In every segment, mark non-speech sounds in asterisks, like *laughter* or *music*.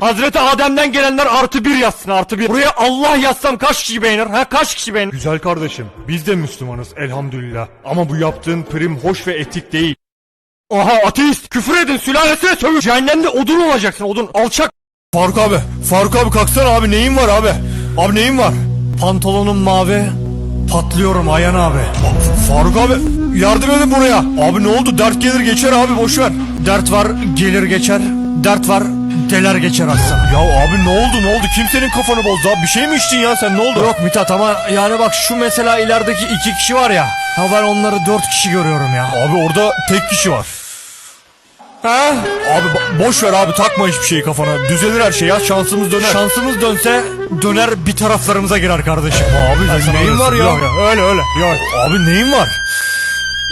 Hazreti Adem'den gelenler artı bir yazsın artı bir. Buraya Allah yazsam kaç kişi beğenir? Ha kaç kişi beğenir? Güzel kardeşim, biz de Müslümanız elhamdülillah. Ama bu yaptığın prim hoş ve etik değil. Aha ateist küfür edin sülalesine sövün. Cehennemde odun olacaksın odun alçak. Faruk abi, Faruk abi kalksana abi neyin var abi? Abi neyin var? Pantolonum mavi. Patlıyorum Ayhan abi. Faruk abi yardım edin buraya. Abi ne oldu? Dert gelir geçer abi boş ver. Dert var gelir geçer. Dert var deler geçer aslanım. Ya abi ne oldu ne oldu? Kimsenin kafanı bozdu abi? Bir şey mi içtin ya sen ne oldu? Yok Mithat ama yani bak şu mesela ilerideki iki kişi var ya. Ha ben onları dört kişi görüyorum ya. Abi orada tek kişi var. Ha? Abi bo- boş ver abi takma hiçbir şeyi kafana. Düzelir her şey ya şansımız döner. Şansımız dönse döner bir taraflarımıza girer kardeşim. Abi sana neyin var ya? Yok, yok, öyle öyle. Yok. Abi neyin var?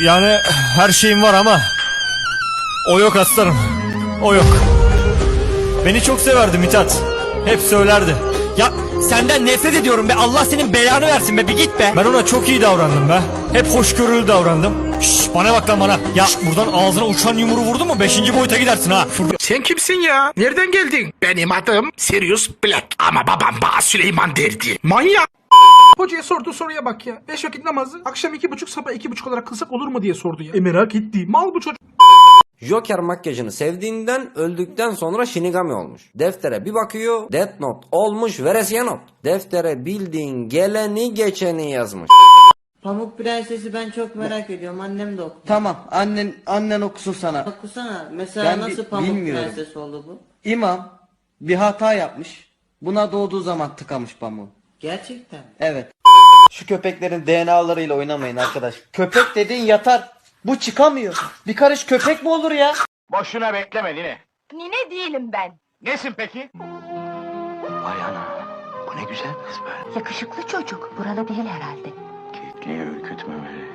Yani her şeyim var ama o yok aslanım. O yok. Beni çok severdi Mithat. Hep söylerdi. Ya senden nefret ediyorum be. Allah senin belanı versin be. Bir git be. Ben ona çok iyi davrandım be. Hep hoşgörülü davrandım. Şş, bana bak lan bana. Ya buradan ağzına uçan yumruğu vurdun mu? Beşinci boyuta gidersin ha. Sen kimsin ya? Nereden geldin? Benim adım Sirius Black. Ama babam bana Süleyman derdi. Manyak. Hocaya sorduğu soruya bak ya. Beş vakit namazı akşam iki buçuk sabah iki buçuk olarak kılsak olur mu diye sordu ya. E merak etti. Mal bu çocuk. Joker makyajını sevdiğinden öldükten sonra Shinigami olmuş. Deftere bir bakıyor Death Note olmuş veresiye not. Deftere bildiğin geleni geçeni yazmış. Pamuk Prenses'i ben çok merak ediyorum. Annem de oku. Tamam annen annen okusun sana. Okusana. Mesela Ben bi- nasıl Pamuk bilmiyorum. Prenses oldu bu? İmam bir hata yapmış. Buna doğduğu zaman tıkamış pamuğu. Gerçekten. mi? Evet. Şu köpeklerin DNA'larıyla oynamayın arkadaş. Köpek dediğin yatar. Bu çıkamıyor. Bir karış köpek mi olur ya? Boşuna bekleme Nine. Nine değilim ben. Nesin peki? Vay ana. Bu ne güzel kız be. Yakışıklı çocuk. Buralı değil herhalde. Kekliği ürkütmemeli.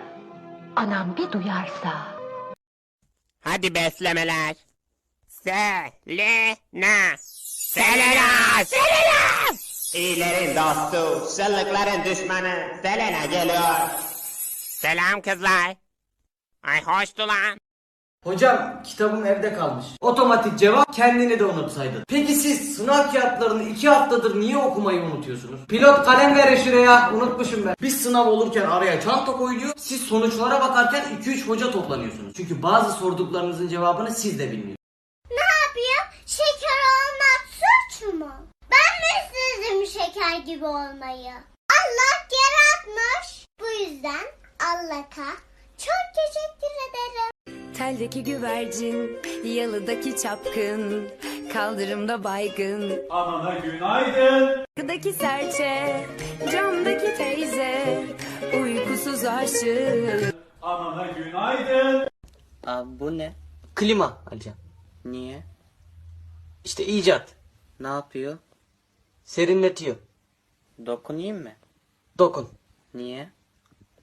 Anam bir duyarsa. Hadi beslemeler. Selena. Selena. Selena. İyilerin dostu, çıllıkların düşmanı Selena geliyor. Selam kızlar. Ay hoştu lan. Hocam kitabım evde kalmış. Otomatik cevap kendini de unutsaydın. Peki siz sınav kağıtlarını iki haftadır niye okumayı unutuyorsunuz? Pilot kalem verin şuraya unutmuşum ben. Biz sınav olurken araya çanta koyuluyor. Siz sonuçlara bakarken 2-3 hoca toplanıyorsunuz. Çünkü bazı sorduklarınızın cevabını siz de bilmiyorsunuz. Ne yapayım? Şeker olmak suç mu? Ben mi istedim şeker gibi olmayı? Allah yaratmış. Bu yüzden Allah'a çok teşekkür ederim. Teldeki güvercin, yalıdaki çapkın, kaldırımda baygın. Anana günaydın. Kıdaki serçe, camdaki teyze, uykusuz aşık. Abi bu ne? Klima Alican. Niye? İşte icat. Ne yapıyor? Serinletiyor. Dokunayım mı? Dokun. Niye?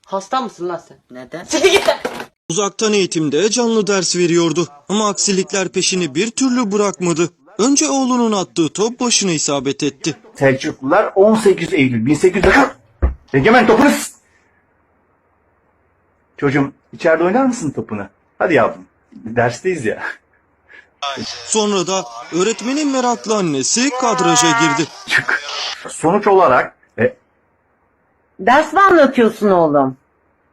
Hasta mısın lan sen? Neden? *laughs* Siktir git! Uzaktan eğitimde canlı ders veriyordu ama aksilikler peşini bir türlü bırakmadı. Önce oğlunun attığı top başına isabet etti. Selçuklular 18 Eylül 1840. *laughs* Egemen topunu s- Çocuğum içeride oynar mısın topunu? Hadi yavrum. Dersteyiz ya. *laughs* Sonra da öğretmenin meraklı annesi kadraja girdi. Sonuç olarak e, Ders mi anlatıyorsun oğlum?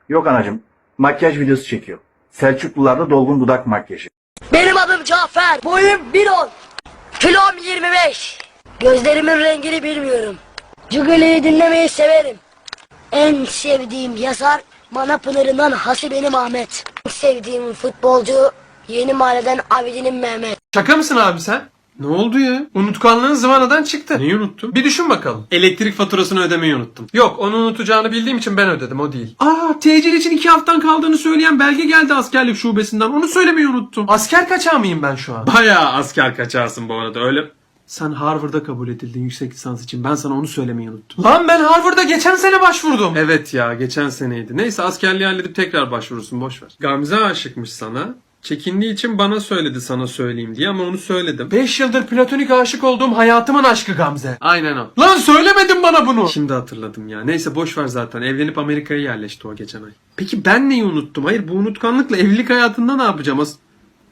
Yok anacığım makyaj videosu çekiyor. Selçuklularda dolgun dudak makyajı. Benim adım Cafer. Boyum 1.10. Kilom 25. Gözlerimin rengini bilmiyorum. Cügeleyi dinlemeyi severim. En sevdiğim yazar Manapınar'ından Hasibenim Ahmet. En sevdiğim futbolcu Yeni Mahalleden Abidin'in Mehmet. Şaka mısın abi sen? Ne oldu ya? Unutkanlığın zıvanadan çıktı. Neyi unuttum? Bir düşün bakalım. Elektrik faturasını ödemeyi unuttum. Yok onu unutacağını bildiğim için ben ödedim o değil. Aa tecil için iki haftan kaldığını söyleyen belge geldi askerlik şubesinden. Onu söylemeyi unuttum. Asker kaçağı mıyım ben şu an? Bayağı asker kaçağısın bu arada öyle. Sen Harvard'a kabul edildin yüksek lisans için. Ben sana onu söylemeyi unuttum. Lan ben Harvard'a geçen sene başvurdum. Evet ya geçen seneydi. Neyse askerliği halledip tekrar başvurursun boş ver. Gamze aşıkmış sana. Çekindiği için bana söyledi sana söyleyeyim diye ama onu söyledim. 5 yıldır platonik aşık olduğum hayatımın aşkı Gamze. Aynen o. Lan söylemedin bana bunu. Şimdi hatırladım ya. Neyse boş ver zaten. Evlenip Amerika'ya yerleşti o geçen ay. Peki ben neyi unuttum? Hayır bu unutkanlıkla evlilik hayatında ne yapacağım? As-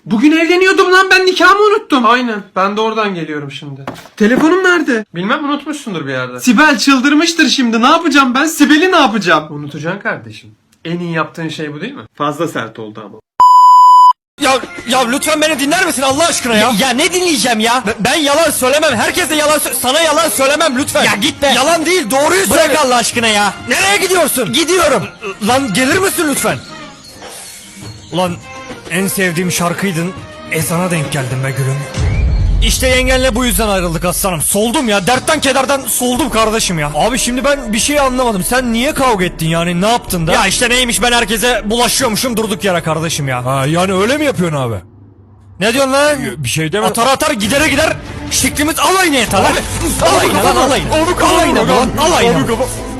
Bugün evleniyordum lan ben nikahımı unuttum. Aynen ben de oradan geliyorum şimdi. Telefonum nerede? Bilmem unutmuşsundur bir yerde. Sibel çıldırmıştır şimdi ne yapacağım ben? Sibel'i ne yapacağım? Unutacaksın kardeşim. En iyi yaptığın şey bu değil mi? Fazla sert oldu ama. Ya ya lütfen beni dinler misin Allah aşkına ya? Ya, ne dinleyeceğim ya? Ben, ben yalan söylemem. Herkese yalan sö- sana yalan söylemem lütfen. Ya git be. Yalan değil doğruyu söyle. Bırak Allah aşkına ya. Nereye gidiyorsun? Gidiyorum. Lan gelir misin lütfen? Ulan en sevdiğim şarkıydın. Ezana denk geldim be gülüm. İşte yengenle bu yüzden ayrıldık aslanım. Soldum ya. Dertten kederden soldum kardeşim ya. Abi şimdi ben bir şey anlamadım. Sen niye kavga ettin yani? Ne yaptın da? Ya işte neymiş ben herkese bulaşıyormuşum durduk yere kardeşim ya. Ha yani öyle mi yapıyorsun abi? Ne diyorsun lan? Bir şey deme. Atar atar gidere gider. Şeklimiz alayına yeter lan. Alayına lan alayına. Kafa. Alayına lan alayına.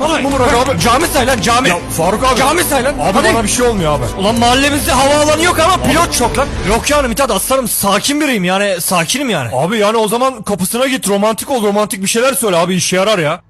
Abi. Alayına. Bu bırak abi. Cami say lan cami. Ya Faruk abi. Cami say lan. Abi Hadi. bana bir şey olmuyor abi. Ulan mahallemizde havaalanı yok ama pilot çok lan. Yok yani Mithat aslanım sakin biriyim yani sakinim yani. Abi yani o zaman kapısına git romantik ol romantik bir şeyler söyle abi işe yarar ya.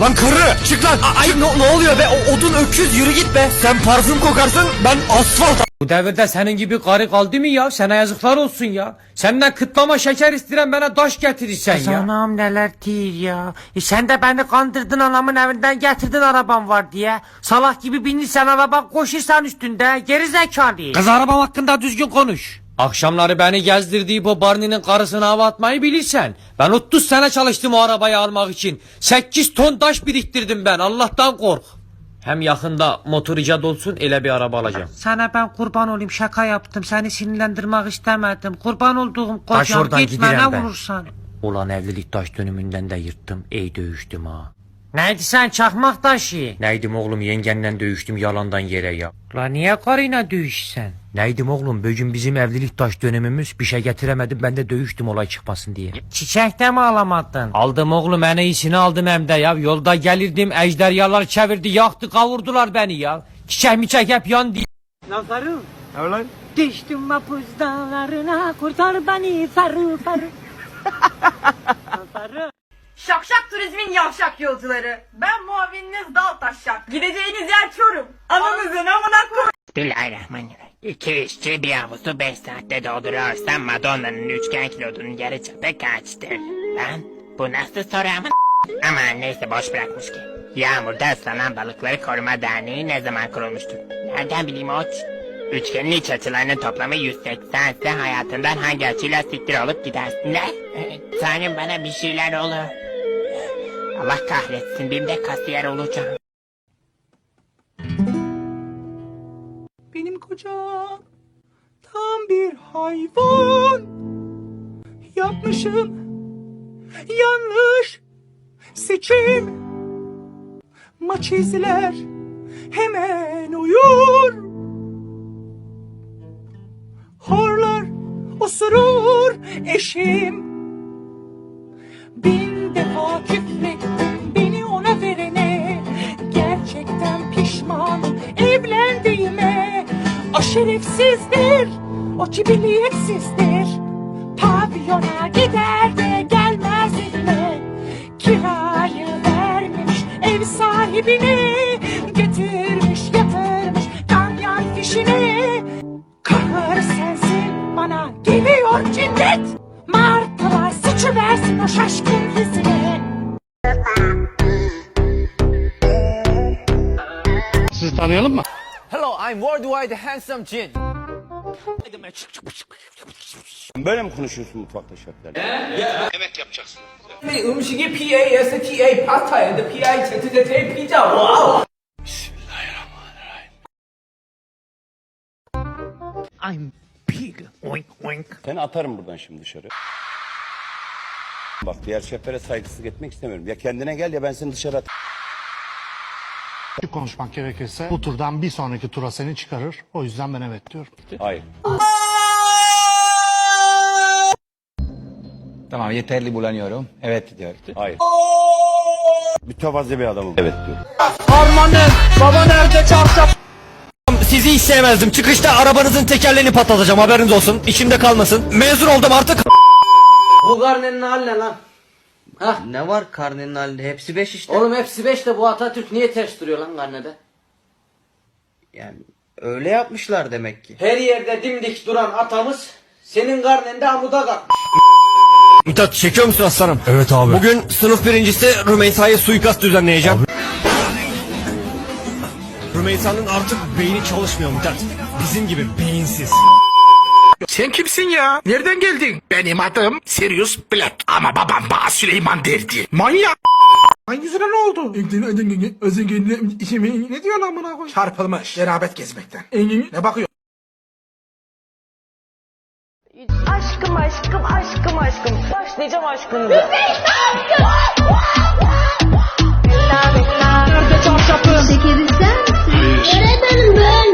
Lan karı çık lan. Ay ne, ne oluyor be o odun öküz yürü git be. Sen parfüm kokarsın ben asfalt. Bu devirde senin gibi karı kaldı mı ya? Sana yazıklar olsun ya. Senden kıtlama şeker isteyen bana taş getirirsen ya. Anam neler değil ya. E sen de beni kandırdın anamın evinden getirdin arabam var diye. Salak gibi binirsen araba koşursan üstünde. Geri zekalı. Kız arabam hakkında düzgün konuş. Akşamları beni gezdirdiği bu Barney'nin karısına hava atmayı bilirsen. Ben 30 sene çalıştım o arabayı almak için. 8 ton taş biriktirdim ben. Allah'tan kork. Hem yakında motor icat olsun ele bir araba alacağım. Sana ben kurban olayım şaka yaptım. Seni sinirlendirmek istemedim. Kurban olduğum kocam gitme ne vurursan. Ulan evlilik taş dönümünden de yırttım. İyi dövüştüm ha. Neydi sen çakmak taşı? Neydim oğlum yengenle dövüştüm yalandan yere ya. La niye karıyla dövüşsen? Neydim oğlum bugün bizim evlilik taş dönemimiz bir şey getiremedim ben de dövüştüm olay çıkmasın diye. Çiçekte mi alamadın? Aldım oğlum en iyisini aldım hem de ya. Yolda gelirdim ejderhalar çevirdi yaktı kavurdular beni ya. Çiçek miçek hep yandı. Nazarım. Ne lan? Düştüm mapus dağlarına kurtar beni sarı sarı. *laughs* Şakşak turizmin yavşak yolcuları. Ben muavininiz Daltaşşak. Gideceğiniz yer Çorum. Ananızın amına koy. Bismillahirrahmanirrahim. İki işçi bir havuzu 5 saatte dolduruyorsam Madonna'nın üçgen kilodunun yarı çapı kaçtır? Lan bu nasıl soru ama Aman neyse boş bırakmış ki. Yağmurda ıslanan balıkları koruma derneği ne zaman kurulmuştur? Nereden bileyim oç? Üçgenin iç açılarının toplamı 180 ise hayatından hangi açıyla siktir olup gidersin? Ne? Ee, Tanrım bana bir şeyler olur. Allah kahretsin bir de kasiyer olacağım. Benim kocam tam bir hayvan. Yapmışım yanlış seçim. Maç izler hemen uyur. Horlar osurur eşim. Bin defa küfrettim Pişmanım evlendiğime. O şerefsizdir, o cibiliyetsizdir. Pavyona gider de gelmez evine. Kirayı vermiş ev sahibine. Getirmiş yatırmış ganyan fişine. Kahır sensin bana geliyor cinnet. Martılar sıçıversin o şaşkın yüzüne. tanıyalım mı? Hello, I'm worldwide handsome Jin. Böyle mi konuşuyorsun mutfakta şefler? 음식이 P-A-S-T-A 파스타인데 P-I-Z-Z-A 피자 와우 I'm pig oink oink Seni atarım buradan şimdi dışarı. Bak diğer şeflere saygısızlık etmek istemiyorum. Ya kendine gel ya ben seni dışarı at. konuşmak gerekirse bu turdan bir sonraki tura seni çıkarır. O yüzden ben evet diyorum. Hayır. Tamam yeterli bulanıyorum. Evet diyor. Hayır. Mütevazı bir adamım. Evet diyor. Sizi hiç sevmezdim. Çıkışta arabanızın tekerleğini patlatacağım haberiniz olsun. İçimde kalmasın. Mezun oldum artık. Bu karnenin hali ne lan? Hah. Ne var karnenin halinde? Hepsi 5 işte. Oğlum hepsi 5 de bu Atatürk niye ters duruyor lan karnede? Yani Öyle yapmışlar demek ki. Her yerde dimdik duran atamız senin karnında amuda kalkmış. Mithat çekiyor musun aslanım? Evet abi. Bugün sınıf birincisi Rümeysa'ya suikast düzenleyeceğim. Rümeysa'nın artık beyni çalışmıyor Mithat. Bizim gibi beyinsiz. Sen kimsin ya? Nereden geldin? Benim adım Sirius Black. Ama babam bana Süleyman derdi. Manyak. Hangisine ne oldu? ne diyor lan buna koy? Çarpılmış. Cerabet gezmekten. ne bakıyor? Aşkım aşkım aşkım aşkım. Başlayacağım aşkım. diye. Bekler bekler. Şekerim sen misin? Öğretmenim ben